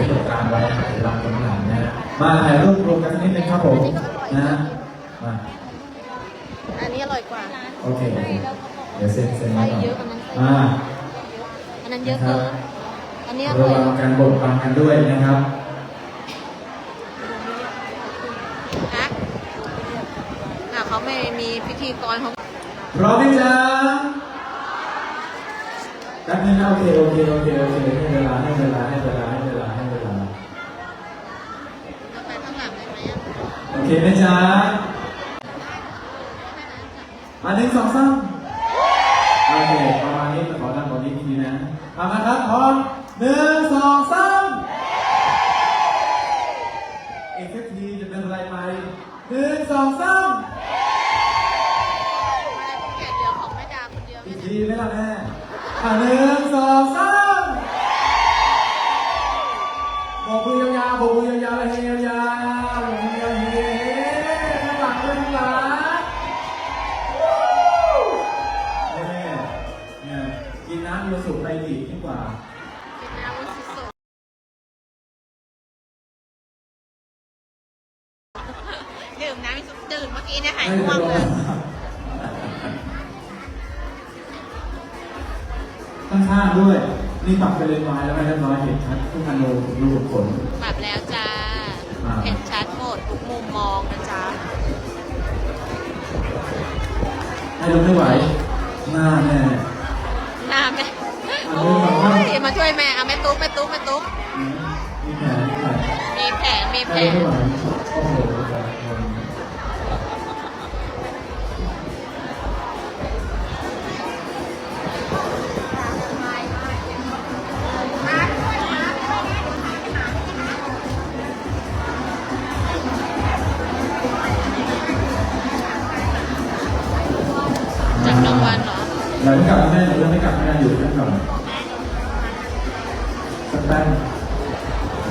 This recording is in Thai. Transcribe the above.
ที่ตรงกลางไว้นะครับเดี๋ยวเราคนหลังนะฮะมาถ่ายรูปรวมกันสักนิดนึงครับผมนะฮะมาอันนี้อร่อยกว่าโอเคโอเคเดี๋ยวเซ็นเซ็นไว้ก่อนเยอะอันนั้นมาอันนั้นเยอะเกินอันนี้อระร่อยวังการบดบังกันด้วยนะครับนะอะเขาไม่มีพิธีกรเขาพร้อมไหมจ๊ะแป๊บนึงนะโอเคโอเคโอเคโอเคให้เวลาให้เวลาให้เวลาให้เวลาให้เวลา ไปข้างหลังได้ไหมอะ โอ เคไหมจ๊ะอันหนึ่งสองสามโอเคประมาณนี้ขอนั่งตรงนี้ทีนะทำนะครับพร้อมหนึ่งสองสามอีกสักทีจะเป็นอะไรไปหนึ่งสองสามแกะเดียวของแม่ดาคนเดียวอีไม่กได้ทีไหมล่ะแม่อะหนึ่งสองสามโบกมือยาวๆโบกมือยาวๆเลยเฮยาวๆ ดียิ่งกว่ากินน้ำมันสุดๆดื่มน้ำมันสุดดื่มเมื่อกี้เนี่ยหายง่วงเลยข้างๆด้วย นี่ปรับเป็นเลนส์วายแล้วไม่เรียบร้อยเห็นชัดทุกอนูรูขุมขนปรับแล้วจ้าอ่าเห็นชัดหมดทุกมุมมองนะจ๊ะให้ดูไม่ไหว หน้าแน่หน้าแม่อะโอ้ย มาช่วยแม่เอาแม่ตุ๊กแม่ตุ๊กแม่ตุ๊กมีแผลมีแผลมีแผลมีแผลให้ไม่ไหวโอ้โหจับรางวัลเหรอ เราไม่กลับแม่เราไม่กลับแม่อยู่นั่นก่อน สักแป๊บ